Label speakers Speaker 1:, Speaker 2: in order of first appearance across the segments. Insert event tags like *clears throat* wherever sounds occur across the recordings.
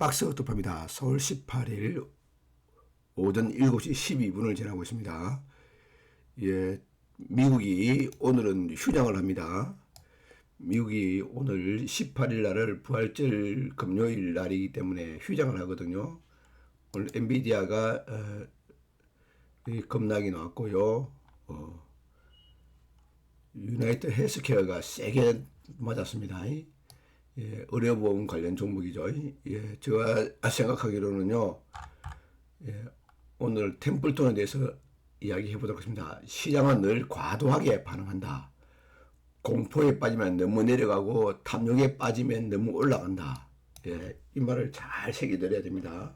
Speaker 1: 박스 어떡합니다. 서울 18일 오전 7시 12분을 지나고 있습니다. 예, 미국이 오늘은 휴장을 합니다. 미국이 오늘 18일 날을 부활절 금요일 날이기 때문에 휴장을 하거든요. 오늘 엔비디아가 어, 이 급락이 나왔고요. 어, 유나이트 헬스케어가 세게 맞았습니다. 예, 의료보험 관련 종목이죠. 예, 제가 생각하기로는요, 예, 오늘 템플톤에 대해서 이야기해 보도록 하겠습니다. 시장은 늘 과도하게 반응한다. 공포에 빠지면 너무 내려가고 탐욕에 빠지면 너무 올라간다. 예, 이 말을 잘 새겨드려야 됩니다.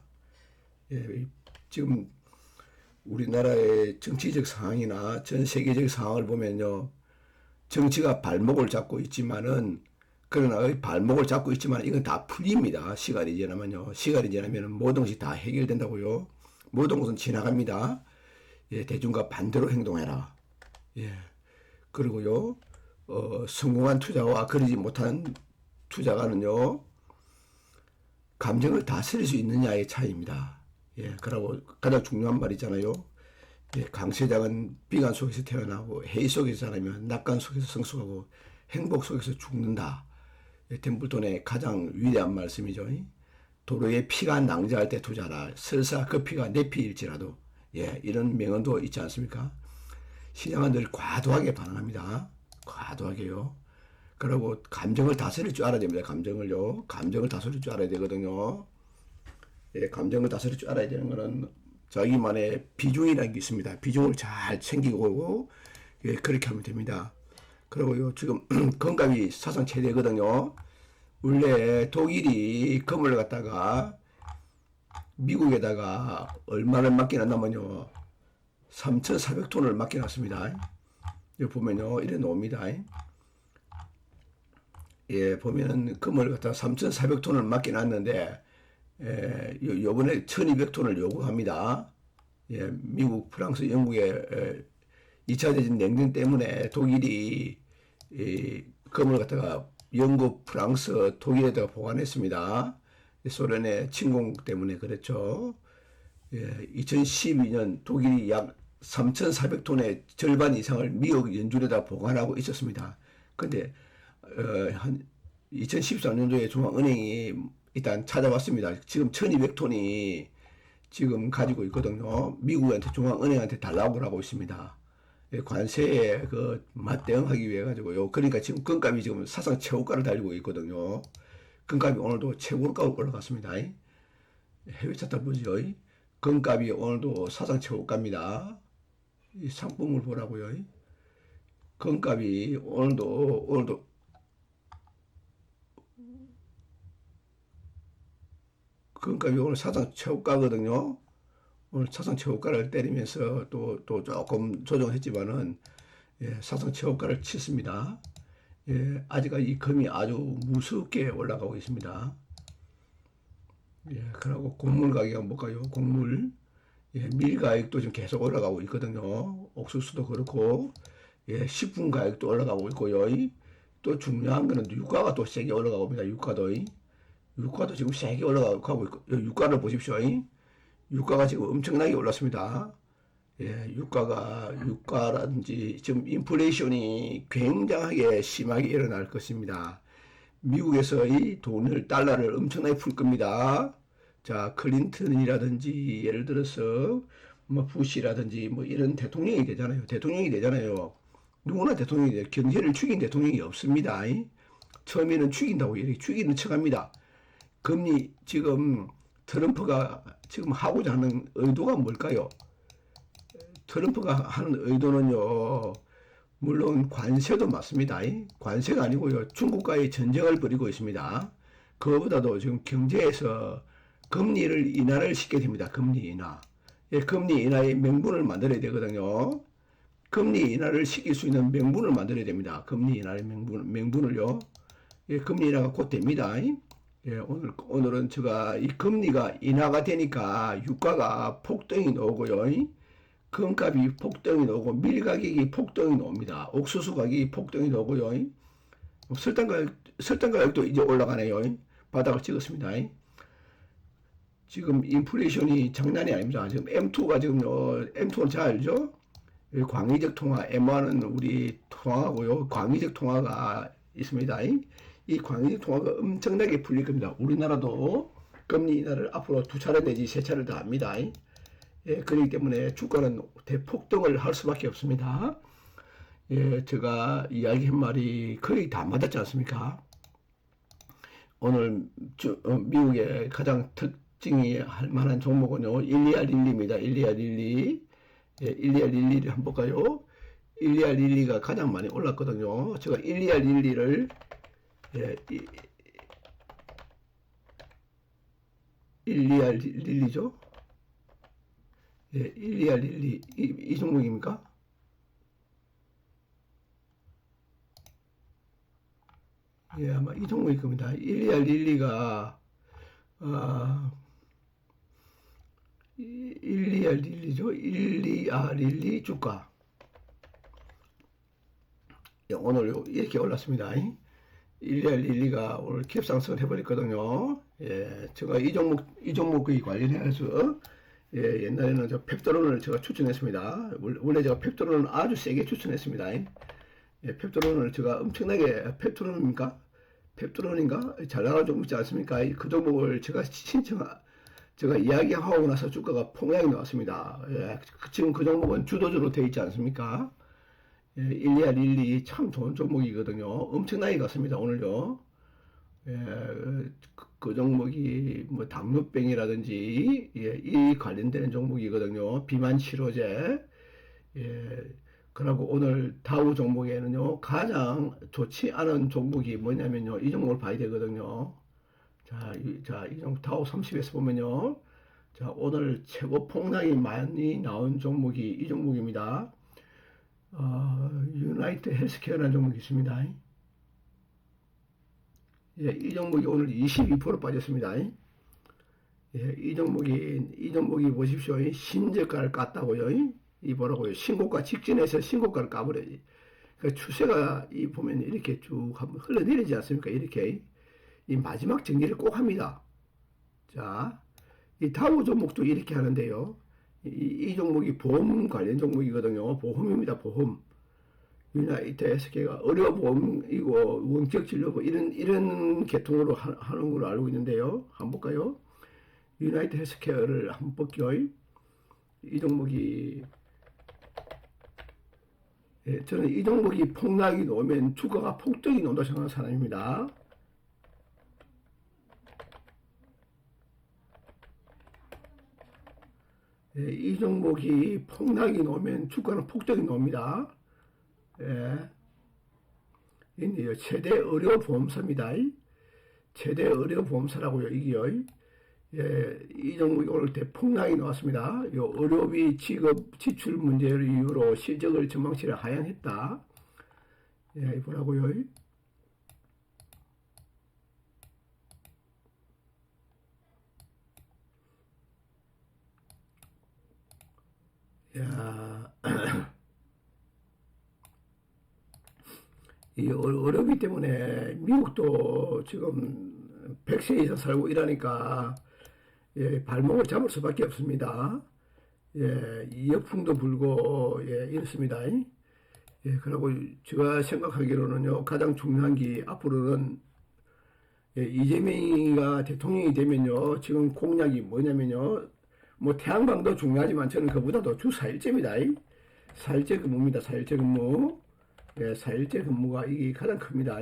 Speaker 1: 예, 지금 우리나라의 정치적 상황이나 전 세계적 상황을 보면요. 정치가 발목을 잡고 있지만은 그러나 의 발목을 잡고 있지만 이건 다 풀립니다. 시간이 지나면요. 시간이 지나면 모든 것이 다 해결된다고요. 모든 것은 지나갑니다. 예, 대중과 반대로 행동해라. 예. 그리고요, 어, 성공한 투자와 그러지 못한 투자가는요, 감정을 다스릴 수 있느냐의 차이입니다. 예, 그러고 가장 중요한 말이잖아요. 예, 강세장은 비관 속에서 태어나고 해이 속에서 자라면 낙관 속에서 성숙하고 행복 속에서 죽는다. 예, 템플톤의 가장 위대한 말씀이죠. 도로에 피가 낭자할 때 투자라. 설사 그 피가 내 피일지라도 예, 이런 명언도 있지 않습니까? 시장은 늘 과도하게 반응합니다. 과도하게요. 그리고 감정을 다스릴 줄 알아야 됩니다. 감정을요. 감정을 다스릴 줄 알아야 되거든요. 예, 감정을 다스릴 줄 알아야 되는 거는 자기만의 비중이라는 게 있습니다. 비중을 잘 챙기고 예, 그렇게 하면 됩니다. 그리고요 지금 금값이 사상 최대거든요. 원래 독일이 금을 갖다가 미국에다가 얼마를 맡겨놨냐면요 3,400톤을 맡겨놨습니다. 여기 보면요 이래 놓습니다. 예 보면은 금을 갖다가 3,400톤을 맡겨놨는데 예, 요, 요번에 1200톤을 요구합니다. 예, 미국, 프랑스, 영국의 에, 2차 대전 냉전 때문에 독일이 이 금을 갖다가 영국, 프랑스, 독일에다가 보관했습니다. 소련의 침공 때문에 그랬죠. 예, 2012년 독일이 약 3,400톤의 절반 이상을 미국 연준에다 보관하고 있었습니다. 근데 어, 한 2014년도에 중앙은행이 일단 찾아봤습니다. 지금 1200톤이 지금 가지고 있거든요. 미국한테 중앙은행한테 달라고 하고 있습니다. 예, 관세에 그 맞대응하기 위해 가지고요. 그러니까 지금 금값이 지금 사상 최고가를 달리고 있거든요. 금값이 오늘도 최고가로 올라갔습니다. 해외 차트 보죠. 금값이 오늘도 사상 최고가입니다. 이 상품을 보라고요. 금값이 오늘도 오늘도 금값이 오늘 사상 최고가거든요. 오늘 사상 최고가를 때리면서 또, 또 조금 조정했지만은, 예, 사상 최고가를 쳤습니다. 예, 아직까지 이 금이 아주 무섭게 올라가고 있습니다. 예, 그리고 곡물 가격이 볼까요? 곡물. 예, 밀 가격도 지금 계속 올라가고 있거든요. 옥수수도 그렇고, 예, 식품 가격도 올라가고 있고요. 또 중요한 거는 유가가 또 세게 올라가고 있습니다. 유가도. 유가도 지금 세게 올라가고 있고, 유가를 보십시오. 유가가 지금 엄청나게 올랐습니다. 예, 유가가, 유가라든지 지금 인플레이션이 굉장하게 심하게 일어날 것입니다. 미국에서 이 돈을, 달러를 엄청나게 풀 겁니다. 자, 클린턴이라든지 예를 들어서 뭐 부시라든지 뭐 이런 대통령이 되잖아요. 대통령이 되잖아요. 누구나 대통령이 돼. 경제를 죽인 대통령이 없습니다. 처음에는 죽인다고 이렇게 죽이는 척 합니다. 금리 지금 트럼프가 지금 하고자 하는 의도가 뭘까요? 트럼프가 하는 의도는요, 물론 관세도 맞습니다. 관세가 아니고요, 중국과의 전쟁을 벌이고 있습니다. 그거보다도 지금 경제에서 금리를 인하를 시켜야 됩니다. 금리 인하. 예, 금리 인하의 명분을 만들어야 되거든요. 금리 인하를 시킬 수 있는 명분을 만들어야 됩니다. 금리 인하의 명분, 명분을요. 예, 금리 인하가 곧 됩니다. 예, 오늘, 오늘은 제가 이 금리가 인하가 되니까 유가가 폭등이 나오고요. 금값이 폭등이 나오고 밀 가격이 폭등이 나옵니다. 옥수수 가격이 폭등이 나오고요. 설탕 가격, 설탕 가격도 이제 올라가네요. 바닥을 찍었습니다. 지금 인플레이션이 장난이 아닙니다. 지금 M2가 지금 어, M2는 잘 알죠? 이 광의적 통화 M1은 우리 통화고요. 광의적 통화가 있습니다. 이 광의적 통화가 엄청나게 풀릴 겁니다. 우리나라도 금리 인하를 앞으로 두 차례 내지 세 차례 더 합니다. 예, 그렇기 때문에 주가는 대폭등을 할 수밖에 없습니다. 예, 제가 이야기한 말이 거의 다 맞았지 않습니까? 오늘 주- 어, 미국의 가장 특징이 할 만한 종목은요, 일리아 릴리입니다. 일리아 릴리. 예, 일리아 릴리를 한번 볼까요? 일리아 릴리가 가장 많이 올랐거든요. 제가 일리아 릴리를 1, 2R, 1, 2죠? 예, 1, 2R, 1, 2, 이, 이 종목입니까? 예, 아마 이 종목일 겁니다. 1, 2R, 1, 2가, 아, 1, 2R, 1, 2죠? 1, 2R, 1, 2 주가. 예, 오늘 이렇게 올랐습니다. 이. 1열 1, 2가 오늘 캡상승을 해버렸거든요. 예, 제가 이 종목, 이 종목의 관련해서, 어? 예, 옛날에는 저 펩토론을 제가 추천했습니다. 원래 제가 펩토론을 아주 세게 추천했습니다. 예, 펩토론을 제가 엄청나게, 펩토론입니까? 펩토론인가? 잘 나가는 종목 있지 않습니까? 그 종목을 제가 신청, 제가 이야기하고 나서 주가가 폭락이 나왔습니다. 예, 그 지금 그 종목은 주도주로 되어 있지 않습니까? 예, 일리아 릴리 참 좋은 종목이거든요. 엄청나게 갔습니다, 오늘요. 예, 그, 그 종목이 뭐 당뇨병이라든지 예, 이 관련되는 종목이거든요. 비만 치료제. 예, 그리고 오늘 다우 종목에는요 가장 좋지 않은 종목이 뭐냐면요 이 종목을 봐야 되거든요. 자, 이, 자, 이 종목 다우 30에서 보면요. 자, 오늘 최고 폭락이 많이 나온 종목이 이 종목입니다. 어, 유나이트 헬스케어라는 종목이 있습니다. 예, 이 종목이 오늘 22% 빠졌습니다. 예, 이 종목이, 이 종목이 보십시오. 이 신저가를 깠다고요. 이 뭐라고요. 신고가 직전에서 신고가를 까버려요. 그 추세가 이 보면 이렇게 쭉 한번 흘러내리지 않습니까? 이렇게. 이 마지막 정리를 꼭 합니다. 자, 이 다우 종목도 이렇게 하는데요. 이, 이 종목이 보험 관련 종목이거든요. 보험입니다. 보험. 유나이트 SK가 의료보험이고 원격 진료보 이런 이런 계통으로 하, 하는 걸로 알고 있는데요. 한번 볼까요? 유나이트 헬스케어를 한번 볼게요. 이 종목이 예, 저는 이 종목이 폭락이 나오면 주가가 폭등이 나온다 생각하는 사람입니다. 예, 이 종목이 폭락이 나오면 주가는 폭등이 나옵니다. 예. 있네요. 최대 의료보험사입니다. 최대 의료보험사라고요, 이게요. 예, 이 종목이 오늘 대폭락이 나왔습니다. 요 의료비 지급 지출 문제를 이유로 실적을 전망치를 하향했다. 예, 보라고요. 야, *clears throat* 이 어- 어렵기 때문에 미국도 지금 100세 이상 살고 이러니까 예, 발목을 잡을 수밖에 없습니다. 예, 이 역풍도 불고 예, 이렇습니다. 예, 그리고 제가 생각하기로는요 가장 중요한 게 앞으로는 예, 이재명이가 대통령이 되면요 지금 공약이 뭐냐면요 뭐 태양광도 중요하지만 저는 그보다 도 주 4일째입니다. 4일째 근무입니다. 4일째 근무. 예, 4일째 근무가 이게 가장 큽니다.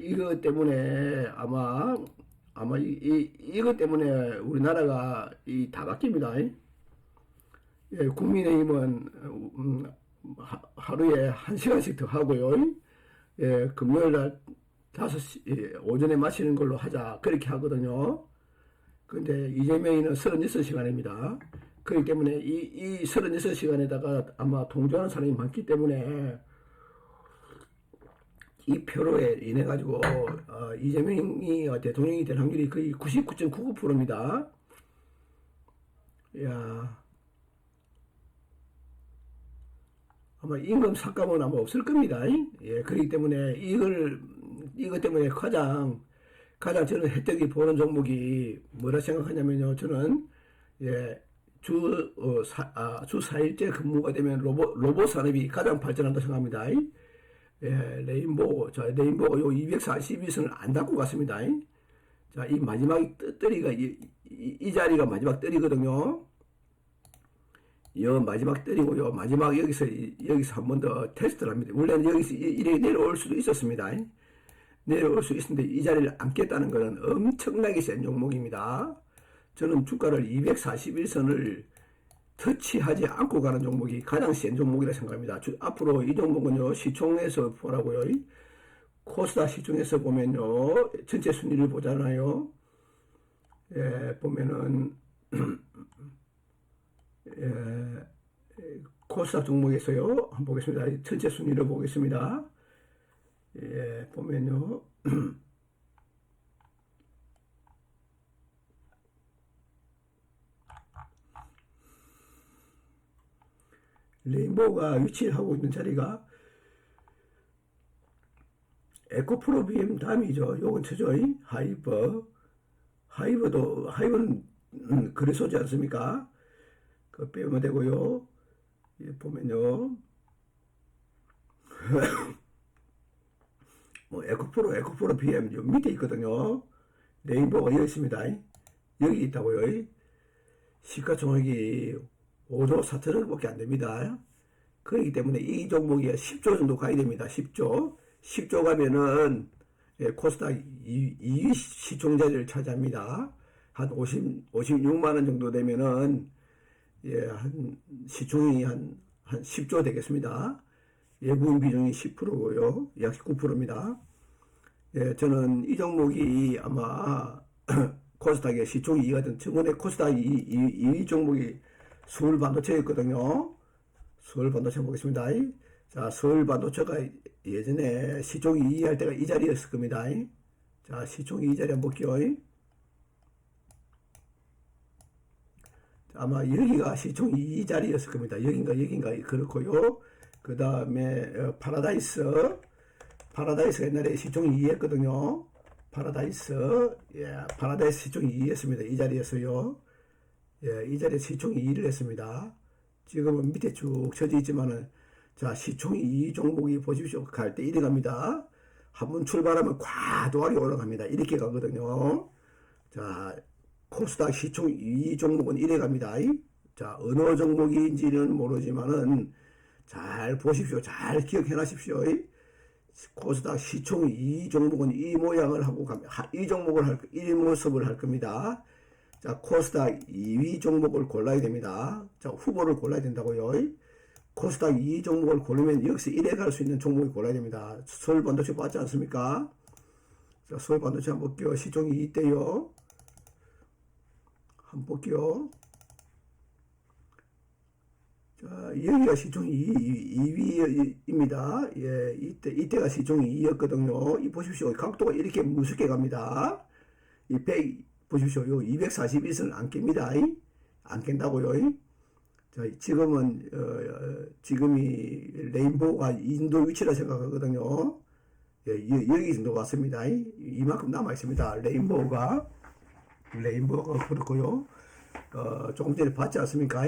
Speaker 1: 이거 때문에 아마 아마 이, 이 이것 때문에 우리나라가 이 다 바뀝니다. 예, 국민의힘은 음, 하, 하루에 한 시간씩 더 하고요. 예, 금요일 날 5시 예, 오전에 마시는 걸로 하자 그렇게 하거든요. 근데 이재명이는 36시간입니다. 그렇기 때문에 이, 이 36시간에다가 아마 동조하는 사람이 많기 때문에 이 표로에 인해 가지고 어, 이재명이 어, 대통령이 될 확률이 거의 99.99%입니다. 야 아마 임금 삭감은 아마 없을 겁니다. 예, 그렇기 때문에 이걸 이것 때문에 가장 가장 저는 혜택이 보는 종목이 뭐라 생각하냐면요. 저는 예, 주, 어, 사, 아, 주 4일째 근무가 되면 로봇, 로봇 산업이 가장 발전한다고 생각합니다. 예, 레인보우, 자, 레인보우가 요 242선을 안 닫고 갔습니다. 자, 이 마지막 뜨- 뜨리가, 이, 이, 이 자리가 마지막 뜨리거든요. 요 마지막 뜨리고요. 마지막 여기서, 이- 여기서 한 번 더 테스트를 합니다. 원래는 여기서 이- 이렇게 내려올 수도 있었습니다. 내려올 수 있는데 이 자리를 안 깼다는 것은 엄청나게 센 종목입니다. 저는 주가를 241선을 터치하지 않고 가는 종목이 가장 센 종목이라 생각합니다. 주- 앞으로 이 종목은요, 시총에서 보라고요. 이 코스닥 시총에서 보면요, 전체 순위를 보잖아요. 예, 보면은, *clears throat* 예, 코스닥 종목에서요, 한번 보겠습니다. 전체 순위를 보겠습니다. 예, 보면요. *clears throat* 레인보우가 위치를 하고 있는 자리가 에코프로 BM 다음이죠. 요건 저죠. 하이버. 하이버도, 하이버는 음, 그래서지 않습니까? 그 빼면 되고요. 예, 보면요. *clears throat* 뭐 에코프로, 에코프로 BM 요 밑에 있거든요. 레인보우가 여기 있습니다. 여기 있다고요. 시가총액이 5조 4천억밖에 안 됩니다. 그렇기 때문에 이 종목이 10조 정도 가야 됩니다. 10조. 10조 가면은 예, 코스닥 2위 시총 자리를 차지합니다. 한 50, 56만 원 정도 되면은 예, 한 시총이 한, 한 10조 되겠습니다. 예부인 비중이 10%고요. 약 19%입니다. 예, 저는 이 종목이 아마 *clears throat* 코스닥의 시총 2위가 된 저번에 코스닥 2, 2위 종목이 서울 반도체였거든요. 서울 반도체 보겠습니다. 자, 서울 반도체가 예전에 시총 2위 할 때가 이 자리였을 겁니다. 자, 시총 2위 자리 한번 볼게요. 아마 여기가 시총 2위 자리였을 겁니다. 여긴가 여긴가 그렇고요. 그 다음에 파라다이스 파라다이스 옛날에 시총 2위 했거든요. 파라다이스 예, 파라다이스 시총 2위 했습니다. 이 자리에서요. 예, 이 자리에 시총 2위를 했습니다. 지금은 밑에 쭉 쳐져 있지만은 자 시총 2위 종목이 보십시오. 갈때 이래 갑니다. 한 번 출발하면 과도하게 올라갑니다. 이렇게 가거든요. 자 코스닥 시총 2위 종목은 이래 갑니다. 자 어느 종목인지는 모르지만은 잘 보십시오. 잘 기억해 놔십시오. 코스닥 시총 2위 종목은 이 모양을 하고 갑니다. 이 종목을 할, 이 모습을 할 겁니다. 자, 코스닥 2위 종목을 골라야 됩니다. 자, 후보를 골라야 된다고요. 코스닥 2위 종목을 고르면 여기서 1에 갈수 있는 종목을 골라야 됩니다. 서울 반도체 봤지 않습니까? 자, 서울 반도체 한번 볼게요. 시총 2위 때요. 한번 볼게요. 자, 여기가 시총 2, 위입니다 예, 이때, 이때가 시총 2위였거든요. 이 보십시오. 각도가 이렇게 무섭게 갑니다. 이 100, 보십시오. 요 241선을 안 깹니다. 안 깬다고요. 자, 지금은, 어, 어, 지금이 레인보우가 인도 위치라 생각하거든요. 예, 여- 여기 정도 왔습니다. 이만큼 남아 있습니다. 레인보우가. 레인보우가 그렇고요. 어, 조금 전에 봤지 않습니까?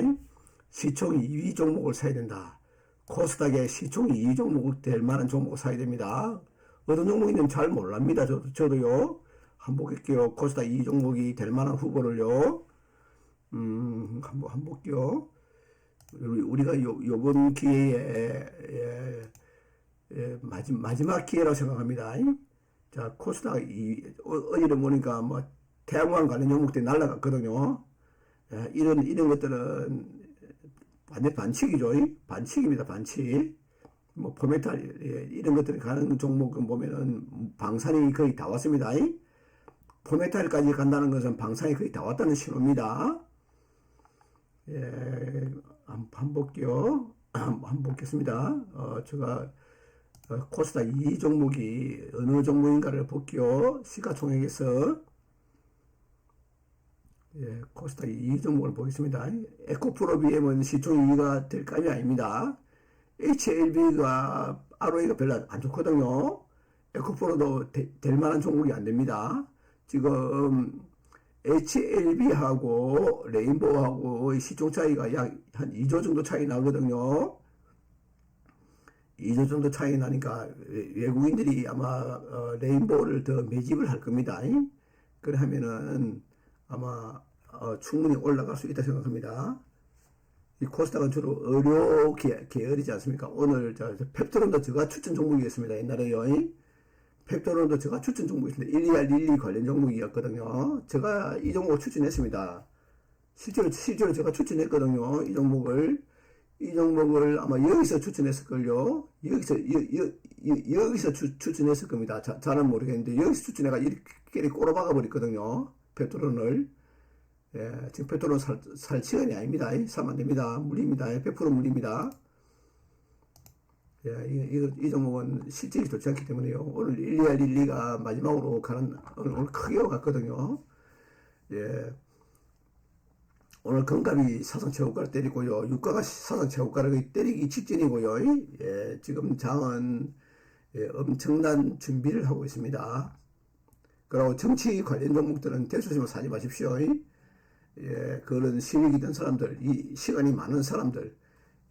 Speaker 1: 시총 2위 종목을 사야 된다. 코스닥에 시총 2위 종목 될 만한 종목을 사야 됩니다. 어떤 종목인지는 잘 몰랍니다. 저도, 저도요. 한번 볼게요. 코스닥 2위 종목이 될 만한 후보를요. 음, 한번, 한번 볼게요. 우리- 우리가 요, 요번 기회에, 예, 예, 마지, 마지막 기회라고 생각합니다. 자, 코스닥 이, 어, 어디를 보니까 뭐, 태양광 관련 종목들이 날라갔거든요. 예, 이런, 이런 것들은 완전 반칙이죠. 이? 반칙입니다. 반칙. 뭐 포메탈 예, 이런 것들이 가는 종목은 보면은 방산이 거의 다 왔습니다. 이? 포메탈까지 간다는 것은 방산이 거의 다 왔다는 신호입니다. 예, 한, 한 볼게요. 한, 한 보겠습니다. 어, 제가 어, 코스닥 2 종목이 어느 종목인가를 볼게요. 시가총액에서 예, 코스닥 2 종목을 보겠습니다. 에코프로 BM은 시총 2위가 될 감이 아닙니다. HLB가 ROE가 별로 안 좋거든요. 에코프로도 되- 될 만한 종목이 안 됩니다. 지금 HLB하고 레인보우하고 시총 차이가 약 한 2조 정도 차이 나거든요. 2조 정도 차이 나니까 외- 외국인들이 아마 어, 레인보우를 더 매집을 할 겁니다. 그래 하면은 아마 어, 충분히 올라갈 수 있다 생각합니다. 이 코스닥은 주로 의료 계- 계열이지 않습니까? 오늘 저, 저 펩토론도 제가 추천 종목이었습니다. 옛날에요. 펩토론도 제가 추천 종목이었습니다. 1, 2R, 1, 2 관련 종목이었거든요. 제가 이 종목을 추천했습니다. 실제로, 실제로 제가 추천했거든요. 이 종목을. 이 종목을 아마 여기서 추천했을걸요. 여기서, 여, 여, 여, 여기서 추, 추천했을 겁니다. 자, 잘은 모르겠는데, 여기서 추천해가 이렇게 꼬라박아 버렸거든요. 펩토론을. 예, 지금 페트롤 살, 살 시간이 아닙니다. 사면 안 됩니다. 물립니다. 100% 물립니다. 예, 이, 이, 이 종목은 실질이 좋지 않기 때문에요. 오늘 1, 2할 1, 2가 마지막으로 가는, 오늘, 오늘 크게 갔거든요. 예. 오늘 금값이 사상 최고가를 때리고요. 유가가 사상 최고가를 때리기 직전이고요. 예, 지금 장은 예, 엄청난 준비를 하고 있습니다. 그리고 정치 관련 종목들은 대수심을 사지 마십시오. 예, 그런 실력 있는 사람들, 이 시간이 많은 사람들,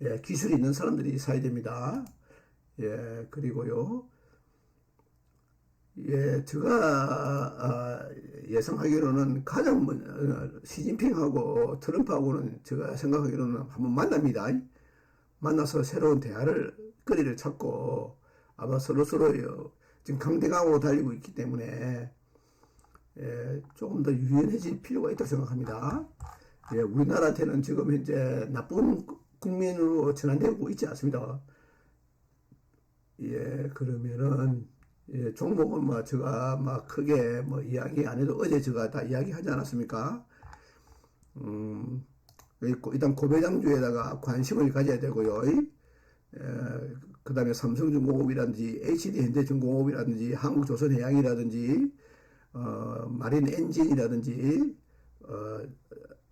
Speaker 1: 예, 기술이 있는 사람들이 사야 됩니다. 예, 그리고요, 예, 제가 아, 예상하기로는 가장 먼- 어, 시진핑하고 트럼프하고는 제가 생각하기로는 한번 만납니다. 만나서 새로운 대화를 거리를 찾고 아마 서로 서로 지금 강대강으로 달리고 있기 때문에 예, 조금 더 유연해질 필요가 있다고 생각합니다. 예, 우리나라한테는 지금 현재 나쁜 국민으로 전환되고 있지 않습니다. 예, 그러면은, 예, 종목은 뭐, 제가 막 크게 뭐 이야기 안 해도 어제 제가 다 이야기 하지 않았습니까? 음, 일단 고배장주에다가 관심을 가져야 되고요. 그 다음에 삼성중공업이라든지 HD현대중공업이라든지 한국조선해양이라든지 어, 마린 엔진이라든지 어,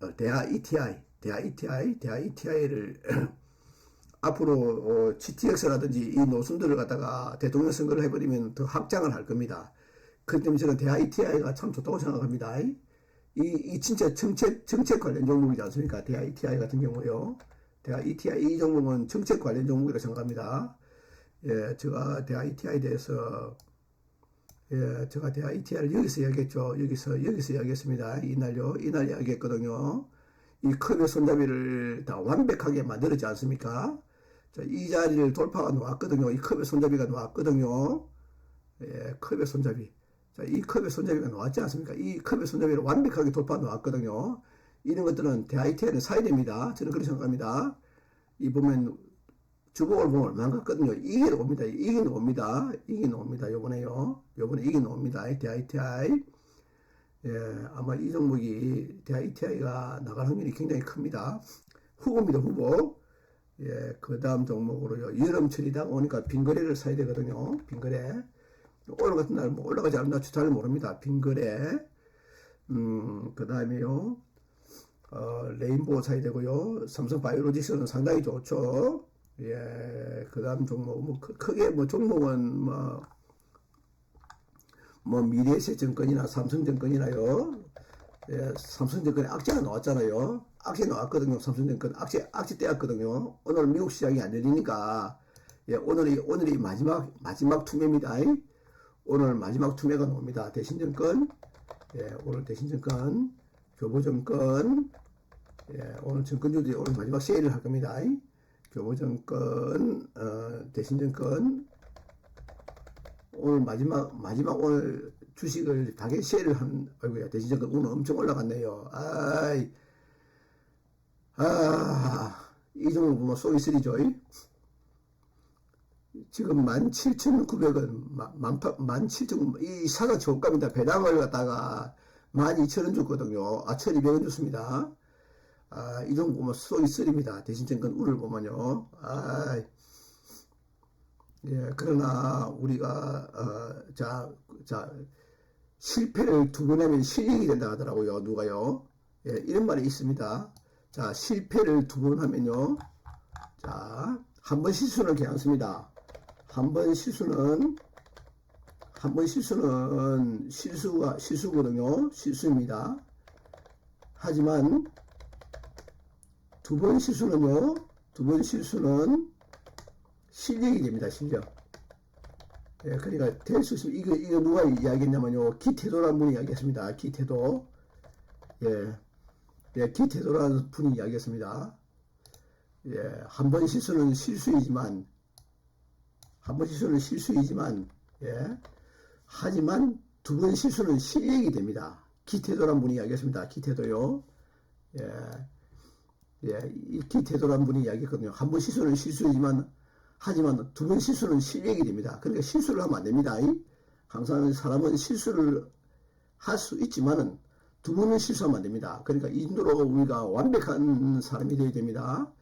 Speaker 1: 어, 대하 ETI, 대하 ETI, 대하 ETI를 *clears throat* 앞으로 어, GTX라든지 이 노선들을 갖다가 대통령 선거를 해버리면 더 확장을 할 겁니다. 그렇기 때문에 저는 대하 ETI가 참 좋다고 생각합니다. 이, 이 진짜 정책, 정책 관련 종목이지 않습니까? 대하 ETI 같은 경우요. 대하 ETI 이 종목은 정책 관련 종목이라고 생각합니다. 예, 제가 대하 ETI에 대해서 예, 제가 대하 ETI를 여기서 이야기했죠. 여기서, 여기서 이야기했습니다. 이날요. 이날 이야기했거든요. 이 컵의 손잡이를 다 완벽하게 만들었지 않습니까? 자, 이 자리를 돌파가 나왔거든요. 이 컵의 손잡이가 나왔거든요. 예, 컵의 손잡이. 자, 이 컵의 손잡이가 나왔지 않습니까? 이 컵의 손잡이를 완벽하게 돌파 나왔거든요. 이런 것들은 ETI를 사야 됩니다. 저는 그렇게 생각합니다. 이 보면 주복을 보면 얼마 같거든요. 이게 나옵니다. 이게 나옵니다. 이게 나옵니다. 요번에요. 요번에 이게 나옵니다. DITI. 예, 아마 이 종목이 DITI가 나갈 확률이 굉장히 큽니다. 후보입니다. 후보. 예, 그 다음 종목으로요. 여름철이 다오니까 빈거래를 사야 되거든요. 빈거래. 오늘 같은 날 뭐 올라가지 않나 잘 모릅니다. 빈거래. 음, 그 다음에요. 어, 레인보우 사야 되고요. 삼성 바이오로직스는 상당히 좋죠. 예, 그 다음 종목, 뭐, 크- 크게 뭐 종목은 뭐, 뭐, 미래에셋증권이나 삼성증권이나요. 예, 삼성증권에 악재가 나왔잖아요. 악재 나왔거든요. 삼성증권. 악재, 악재 떼었거든요. 오늘 미국 시장이 안 열리니까, 예, 오늘이, 오늘이 마지막, 마지막 투매입니다. 오늘 마지막 투매가 나옵니다. 대신증권, 예, 오늘 대신증권, 교보증권, 예, 오늘 증권주들이 오늘 마지막 세일을 할 겁니다. 교보증권, 어, 대신증권, 오늘 마지막, 마지막 오늘 주식을 다개 세일을 한, 아이고야, 대신증권 오늘 엄청 올라갔네요. 아이, 아, 이 정도 보면 쏘기 쓰리죠. 지금 17,900원, 17,000원, 이 사상 저가입니다. 배당을 갖다가 12,000원 줬거든요. 아, 1,200원 줬습니다. 아, 이 정도 보면 쏘기 쓰립니다. 대신증권 우를 보면요. 아, 예, 그러나 우리가, 어, 자, 자, 실패를 두 번 하면 실력이 된다 하더라고요. 누가요? 예, 이런 말이 있습니다. 자, 실패를 두 번 하면요. 자, 한 번 실수는 괜찮습니다. 한 번 실수는, 한 번 실수는 실수가 실수거든요. 실수입니다. 하지만 두 번 실수는요. 두 번 실수는 실력이 됩니다. 실력. 예, 그러니까 될 수 있으면 이거 이거 누가 이야기했냐면요. 기태도라는 분이 이야기했습니다. 기태도. 예. 예, 기태도라는 분이 이야기했습니다. 예, 한 번 실수는 실수이지만 한 번 실수는 실수이지만 예. 하지만 두 번 실수는 실력이 됩니다. 기태도란 분이 이야기했습니다. 기태도요. 예. 예, 이 기태도란 분이 이야기했거든요. 한 번 실수는 실수이지만 하지만 두 번 실수는 실력이 됩니다. 그러니까 실수를 하면 안 됩니다. 항상 사람은 실수를 할 수 있지만은 두 번은 실수하면 안 됩니다. 그러니까 이 정도로 우리가 완벽한 사람이 되어야 됩니다.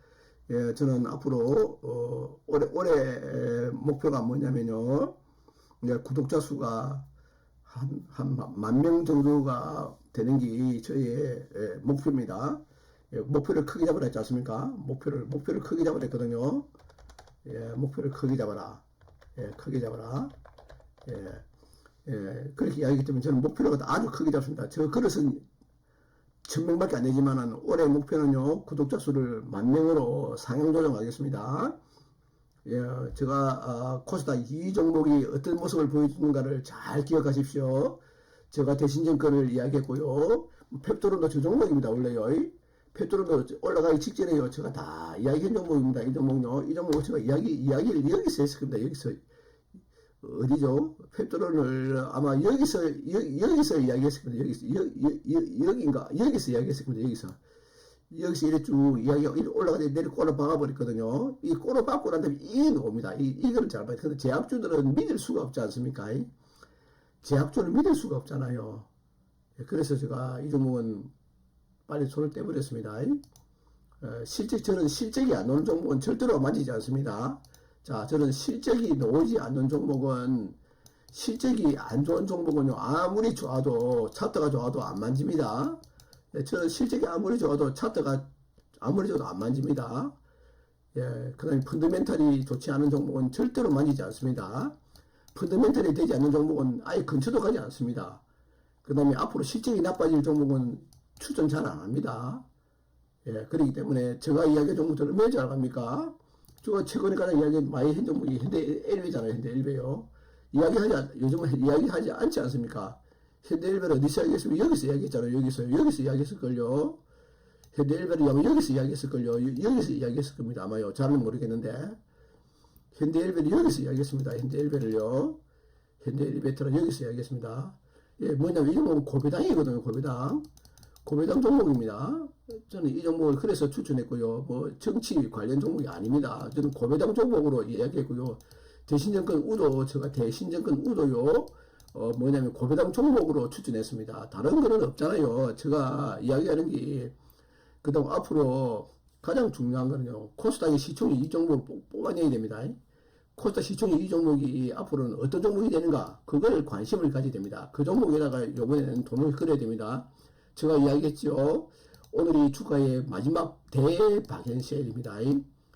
Speaker 1: 예, 저는 앞으로 어, 올해 올해 목표가 뭐냐면요. 네, 구독자 수가 한 한 만 명 정도가 되는 게 저의 예, 목표입니다. 예, 목표를 크게 잡으라 했지 않습니까? 목표를 목표를 크게 잡으라 했거든요. 예, 목표를 크게 잡아라. 예, 크게 잡아라. 예, 예, 그렇게 이야기하기 때문에 저는 목표를 아주 크게 잡습니다. 저 그릇은 천명밖에 안 되지만은 올해 목표는요 구독자 수를 만 명으로 상향 조정하겠습니다. 예, 제가 아, 코스닥 이 종목이 어떤 모습을 보여주는가를 잘 기억하십시오. 제가 대신정권을 이야기했고요. 펩토론도 저 종목입니다 원래요. 펩토론도 올라가기 직전에요. 제가 다 이야기한 종목입니다. 이 종목요. 이 종목 제가 이야기 이야기를 여기서 했을 겁니다. 여기서 어디죠? 펩토론을 아마 여기서 여, 여기서 이야기했을 겁니다. 여기서 여, 여, 여기인가 여기서 이야기했을 겁니다. 여기서 여기서 이렇게 쭉 이야기가 올라가다 내리 꼬로 박아버렸거든요. 이 꼬로 박고 난 다음에 이게 나옵니다. 이, 이거를 잘 봐야 돼. 근데 제약주들은 믿을 수가 없지 않습니까? 제약주를 믿을 수가 없잖아요. 예, 그래서 제가 이 종목은 빨리 손을 떼버렸습니다. 어, 실제 저는 실적이 안 나오는 종목은 절대로 만지지 않습니다. 자, 저는 실적이 나오지 않는 종목은 실적이 안 좋은 종목은요 아무리 좋아도 차트가 좋아도 안 만집니다. 예, 저는 실적이 아무리 좋아도 차트가 아무리 좋아도 안 만집니다. 예, 그 다음에 펀더멘탈이 좋지 않은 종목은 절대로 만지지 않습니다. 펀더멘탈이 되지 않는 종목은 아예 근처도 가지 않습니다. 그 다음에 앞으로 실적이 나빠질 종목은 추천 잘안 합니다. 예, 그렇기 때문에 제가 이야기한 종목들을 왜잘 합니까? 제가 최근에 가장 이야기 많이 한 종목이 현대 엘베잖아요. 현대 엘베요. 이야기하지, 요즘은 이야기하지 않지 않습니까? 현대일베를 어디서 이야기했으면 여기서 이야기했잖아요. 여기서 여기서 이야기했을걸요. 현대일베를 아마 여기서 이야기했을걸요. 여기서 이야기했을 겁니다. 아마요. 잘은 모르겠는데 현대일베를 여기서 이야기했습니다. 현대일베를요. 현대일베트는 여기서 이야기했습니다. 예, 뭐냐면 이 종목은 고배당이거든요. 고배당. 고배당 종목입니다. 저는 이 종목을 그래서 추천했고요. 뭐 정치 관련 종목이 아닙니다. 저는 고배당 종목으로 이야기했고요. 대신정권 우도 제가 대신정권 우도요. 어, 뭐냐면 고배당 종목으로 추천했습니다. 다른 거는 없잖아요. 제가 이야기하는 게, 그 다음 앞으로 가장 중요한 거는요. 코스닥의 시총이 이 종목을 뽑- 뽑아내야 됩니다. 코스닥 시총이 이 종목이 앞으로는 어떤 종목이 되는가, 그걸 관심을 가져야 됩니다. 그 종목에다가 이번에는 돈을 끌어야 됩니다. 제가 이야기했죠. 오늘이 주가의 마지막 대박연 세일입니다.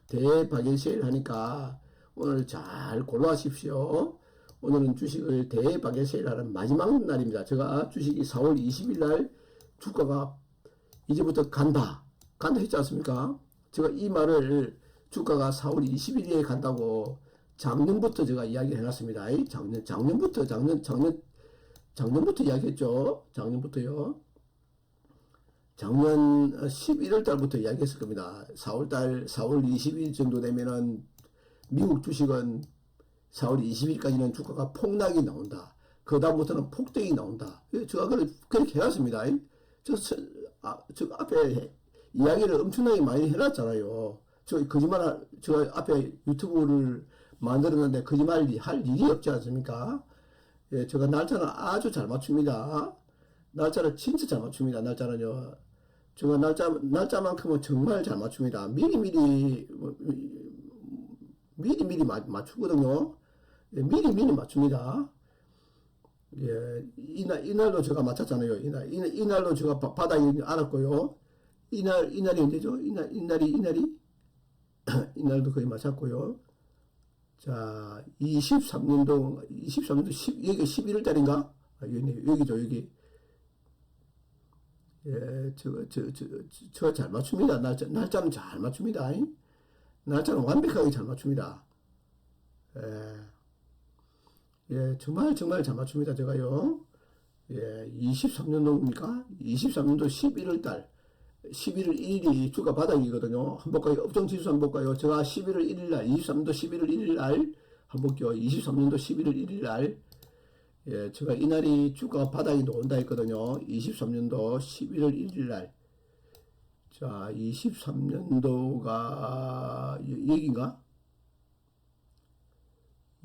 Speaker 1: 대박연 세일 하니까 오늘 잘 골라하십시오. 오늘은 주식을 대박에 세일하는 마지막 날입니다. 제가 주식이 4월 20일 날 주가가 이제부터 간다. 간다 했지 않습니까? 제가 이 말을 주가가 4월 20일에 간다고 작년부터 제가 이야기를 해놨습니다. 작년, 작년부터, 작년, 작년, 작년부터 이야기했죠. 작년부터요. 작년 11월 달부터 이야기했을 겁니다. 4월 달, 4월 20일 정도 되면은 미국 주식은 4월 20일까지는 주가가 폭락이 나온다. 그 다음부터는 폭등이 나온다. 제가 그렇게 해놨습니다. 저, 저, 아, 저 앞에 이야기를 엄청나게 많이 해놨잖아요. 저 거짓말, 저 앞에 유튜브를 만들었는데 거짓말 할 일이 없지 않습니까? 예, 제가 날짜는 아주 잘 맞춥니다. 날짜를 진짜 잘 맞춥니다. 날짜는요. 제가 날짜, 날짜만큼은 정말 잘 맞춥니다. 미리미리, 뭐, 미리미리 맞추거든요. 예, 미리 미리 맞춥니다. 예, 이날 이날도 제가 맞췄잖아요. 이날 이날 이날도 제가 바, 바닥이 알았고요. 이날 이날이 언제죠? 이날 이날이 이날이 *clears throat* 이날도 거의 맞췄고요. 자, 23년도, 23년도 10, 여기 11월 달인가? 아, 여기, 여기죠, 여기. 예, 저, 저, 저, 저 잘 맞춥니다. 날짜, 날짜는 잘 맞춥니다. 날짜는 완벽하게 잘 맞춥니다. 예, 예, 정말, 정말 잘 맞춥니다. 제가요. 예, 23년도입니까? 23년도 11월 달. 11월 1일이 주가 바닥이거든요. 볼까요? 업종 지수 한번 볼까요? 제가 11월 1일 날, 23년도 11월 1일 날, 볼게요. 23년도 11월 1일 날, 예, 제가 이날이 주가 바닥이 나온다 했거든요. 23년도 11월 1일 날. 자, 23년도가, 여기인가?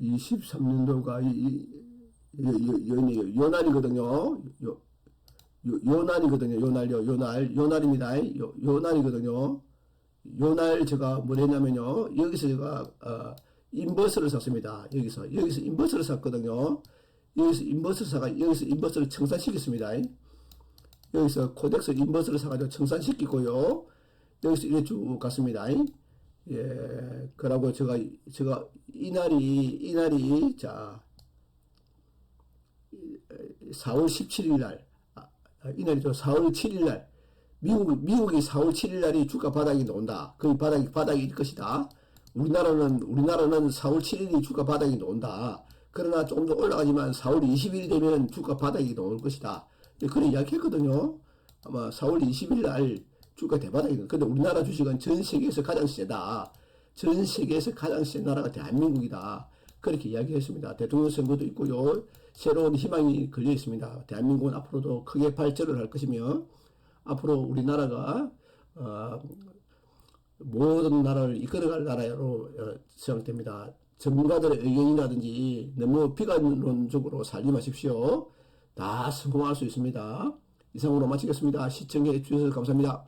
Speaker 1: 23년도가, 이, 이, 요, 요, 요, 요 날이거든요. 요, 요, 요 날이거든요. 요 날요. 요 날. 요 날입니다. 요, 요 날이거든요. 요 날 제가 뭘 했냐면요. 여기서 제가, 어, 인버스를 샀습니다. 여기서. 여기서 인버스를 샀거든요. 여기서 인버스를 사가, 여기서 인버스를 청산시켰습니다. 여기서 코덱스 인버스를 사가지고 청산시키고요. 여기서 이래 쭉 갔습니다. 예, 그러고 제가, 제가, 이날이, 이날이, 자, 4월 17일 날, 아, 아, 이날이죠. 4월 7일 날, 미국, 미국이 4월 7일 날이 주가 바닥이 나온다. 그 바닥이, 바닥일 것이다. 우리나라는, 우리나라는 4월 7일이 주가 바닥이 나온다. 그러나 조금 더 올라가지만 4월 20일이 되면 주가 바닥이 나올 것이다. 네, 그런 이야기 했거든요. 아마 4월 20일 날 주가 대바닥이 근데 우리나라 주식은 전 세계에서 가장 세다. 전 세계에서 가장 센 나라가 대한민국이다. 그렇게 이야기했습니다. 대통령 선거도 있고요. 새로운 희망이 걸려 있습니다. 대한민국은 앞으로도 크게 발전을 할 것이며 앞으로 우리나라가 어, 모든 나라를 이끌어갈 나라로 어, 생각됩니다. 전문가들의 의견이라든지 너무 비관론적으로 살지 마십시오. 다 성공할 수 있습니다. 이상으로 마치겠습니다. 시청해 주셔서 감사합니다.